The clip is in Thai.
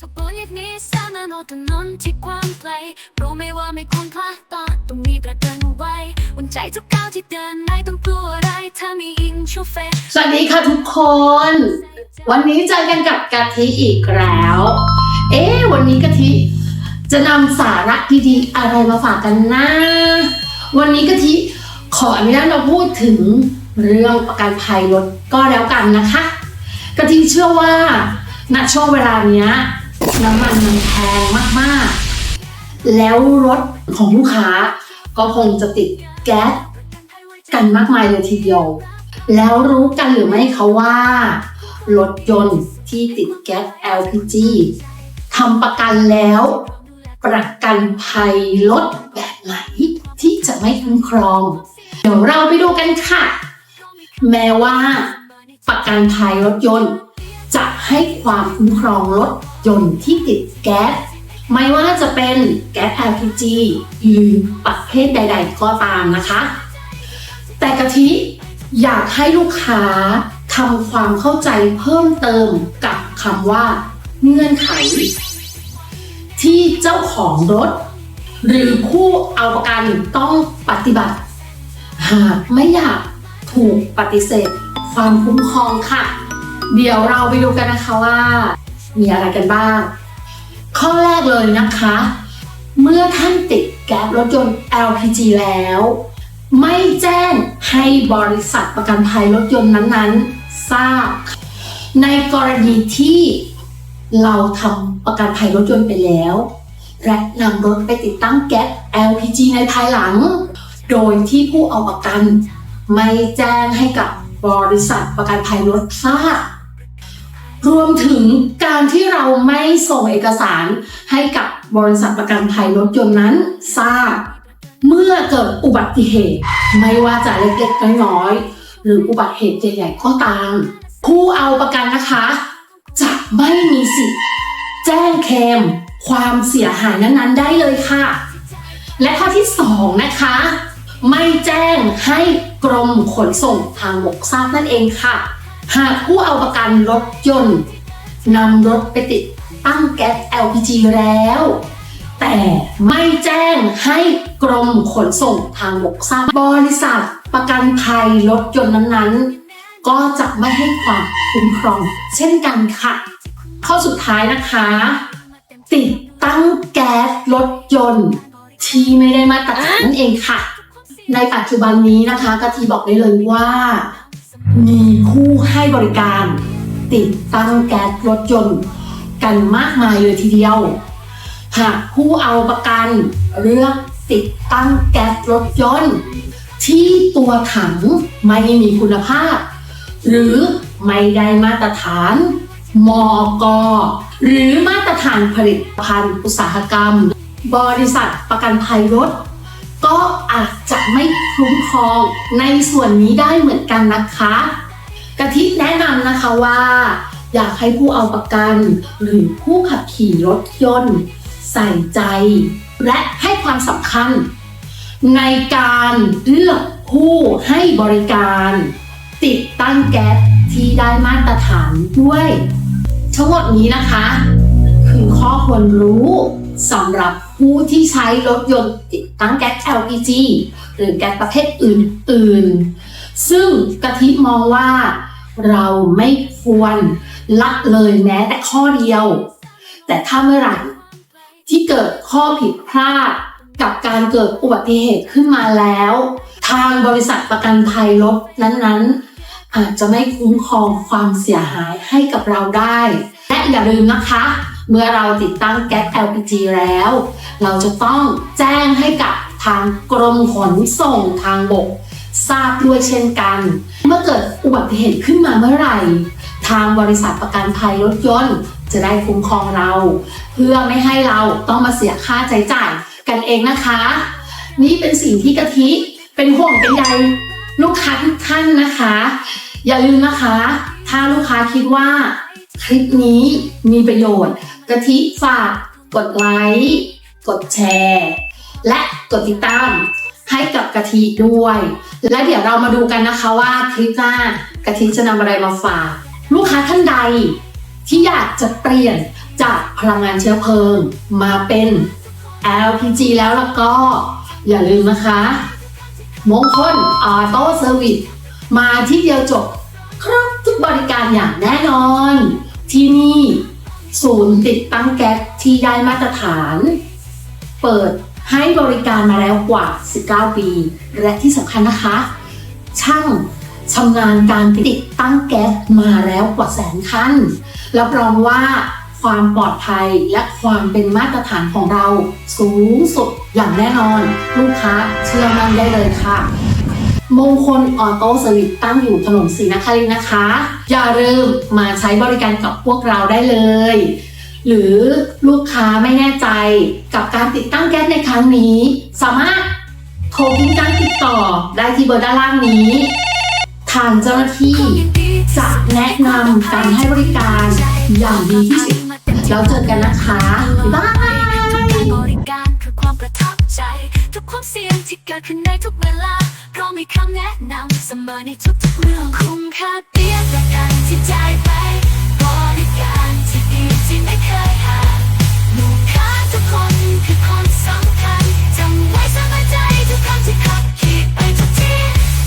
สบายอย่างนี้สามานอถนนที่กว้างไกลรู้ไหมว่าไม่ควรพลาดตอนต้องมีประเดินเอาไว้อุ่นใจทุกก้าวที่เดินไม่ต้องกลัวอะไรถ้ามีอิงชูเฟสวัสดีค่ะทุกคน วันนี้เจอกันกับกะทิอีกแล้ว เอ๊ะวันนี้กะทิ จะนำสาระดีๆอะไรมาฝากกันนะวันนี้กะทิขออนุญาตเราพูดถึงเรื่องประกันภัยรถก็แล้วกันนะคะกะทิเชื่อว่า ณช่วงเวลาเนี้ยน้ำมันมันแพงมากๆ แล้วรถของลูกค้าก็คงจะติดแก๊สกันมากมายเลยทีเดียว แล้วรู้กันหรือไม่คะว่า รถยนต์ที่ติดแก๊ส LPG ทำประกันแล้ว ประกันภัยรถแบบไหนที่จะไม่คุ้มครอง เดี๋ยวเราไปดูกันค่ะ แม้ว่าประกันภัยรถยนต์ จะให้ความคุ้มครองรถยนต์ที่ติดแก๊สไม่ว่าจะเป็นแก๊ส LPG หรือประเภทใด ๆ ก็ตามนะคะ แต่กะทิอยากให้ลูกค้าทำความเข้าใจเพิ่มเติมกับคำว่า เงื่อนไข ที่เจ้าของรถ หรือผู้เอาประกันต้องปฏิบัติ หากไม่อยากถูกปฏิเสธ ความคุ้มครองค่ะ เดี๋ยวเราไปดูกันนะคะว่า มีอะไรกันบ้าง ข้อแรกเลยนะคะ เมื่อท่านติดแก๊สรถยนต์ LPG แล้ว ไม่แจ้งให้บริษัทประกันภัยรถยนต์นั้นๆ ทราบ ในกรณีที่เราทำประกันภัยรถยนต์ไปแล้ว และนำรถไปติดตั้งแก๊ส LPG ในภายหลัง โดยที่ผู้เอาประกัน ไม่แจ้งให้กับบริษัทประกันภัยรถทราบ รวมถึงการที่เราไม่ส่งเอกสารให้กับบริษัทประกันภัยรถยนต์นั้นทราบ เมื่อเกิดอุบัติเหตุ ไม่ว่าจะเล็กๆน้อยๆหรืออุบัติเหตุใหญ่ๆก็ตาม ผู้เอาประกันนะคะ จะไม่มีสิทธิ์แจ้งเคลมความเสียหายนั้นๆ ได้เลยค่ะ และข้อที่สองนะคะ ไม่แจ้งให้กรมขนส่งทางบกทราบนั่นเองค่ะ หากผู้เอาประกันรถยนต์นำรถไปติดตั้งแก๊ส LPG แล้ว แต่ไม่แจ้งให้กรมขนส่งทางบกทราบบริษัทประกันภัยรถยนต์นั้นๆ ก็จะไม่ให้ความคุ้มครองเช่นกันค่ะ ข้อสุดท้ายนะคะ ติดตั้งแก๊สรถยนต์ที่ไม่ได้มาตรฐานนั่นเองค่ะ ในปัจจุบันนี้นะคะกะทีบอกได้เลยว่า มีผู้ให้บริการ ติดตั้งแก๊สรถยนต์กันมากมายเลยทีเดียว หากผู้เอาประกันเลือกติดตั้งแก๊สรถยนต์ที่ตัวถังไม่มีคุณภาพ หรือไม่ได้มาตรฐาน มอกหรือมาตรฐานผลิตภัณฑ์อุตสาหกรรม บริษัทประกันภัยรถ ก็อาจจะไม่คุ้มครองในส่วนนี้ได้เหมือนกันนะคะกะทิแนะนำนะคะว่า อยากให้ผู้เอาประกัน หรือผู้ขับขี่รถยนต์ ใส่ใจ และให้ความสำคัญ ในการเลือกผู้ให้บริการ ติดตั้งแก๊สที่ได้มาตรฐานด้วย ทั้งหมดนี้นะคะ ข้อควรรู้สำหรับผู้ที่ใช้รถยนต์ติดตั้งแก๊ส LPG หรือแก๊สประเภทอื่นๆ ซึ่งกะทิมองว่าเราไม่ควรละเลยแม้แต่ข้อเดียว แต่ถ้าเมื่อไหร่ที่เกิดข้อผิดพลาดกับการเกิดอุบัติเหตุขึ้นมาแล้ว ทางบริษัทประกันภัยรถนั้นๆ อาจจะไม่คุ้มครองความเสียหายให้กับเราได้ และอย่าลืมนะคะ เมื่อเราติดตั้งแก๊ส LPG แล้ว เราจะต้องแจ้งให้กับทางกรมขนส่งทางบก ทราบด้วยเช่นกัน เมื่อเกิดอุบัติเหตุขึ้นมาเมื่อไหร่ ทางบริษัทประกันภัยรถยนต์จะได้คุ้มครองเรา เพื่อไม่ให้เราต้องมาเสียค่าใช้จ่ายกันเองนะคะ นี่เป็นสิ่งที่กะทิเป็นห่วงเป็นใยลูกค้าทุกท่านนะคะ อย่าลืมนะคะ ถ้าลูกค้าคิดว่าคลิปนี้มีประโยชน์ กะทิฝากกดไลค์กดแชร์ และกดติดตามให้กับกะทิด้วย และเดี๋ยวเรามาดูกันนะคะว่าคลิปหน้ากะทิจะนำอะไรมาฝาก ลูกค้าท่านใด ที่อยากจะเปลี่ยนจากพลังงานเชื้อเพลิง มาเป็น LPG แล้วแล้วก็ อย่าลืมนะคะ มงคลออโต้เซอร์วิสมาที่เดียวจบ ครบทุกบริการอย่างแน่นอน ที่นี่ ศูนย์ติดตั้งแก๊สที่ได้มาตรฐาน เปิดให้บริการมาแล้วกว่า 19 ปี และที่สำคัญนะคะ ช่างชำนาญการติดตั้งแก๊สมาแล้วกว่าแสนคันรับรองว่าความปลอดภัยและความเป็นมาตรฐานของเรา สูงสุดอย่างแน่นอน ลูกค้าเชื่อมั่นได้เลยค่ะ มงคลออโต้เซอร์วิสตั้งอยู่ถนนศรีนครินนะคะ อย่าลืมมาใช้บริการกับพวกเราได้เลย หรือลูกค้าไม่แน่ใจกับการติดตั้งแก๊สในครั้งนี้ สามารถโทรทิ้งการติดต่อได้ที่เบอร์ด้านล่างนี้ ทางเจ้าหน้าที่จะแนะนำการให้บริการอย่างดีที่สุดแล้วเจอกันนะคะ บ๊ายบาย ทุกความเสี่ยงที่เกิดขึ้นในทุกเวลาเพราะมีคำแนะนำเสมอในทุกๆเรื่องคุ้มค่าเตี้ยแต่กันที่ใจ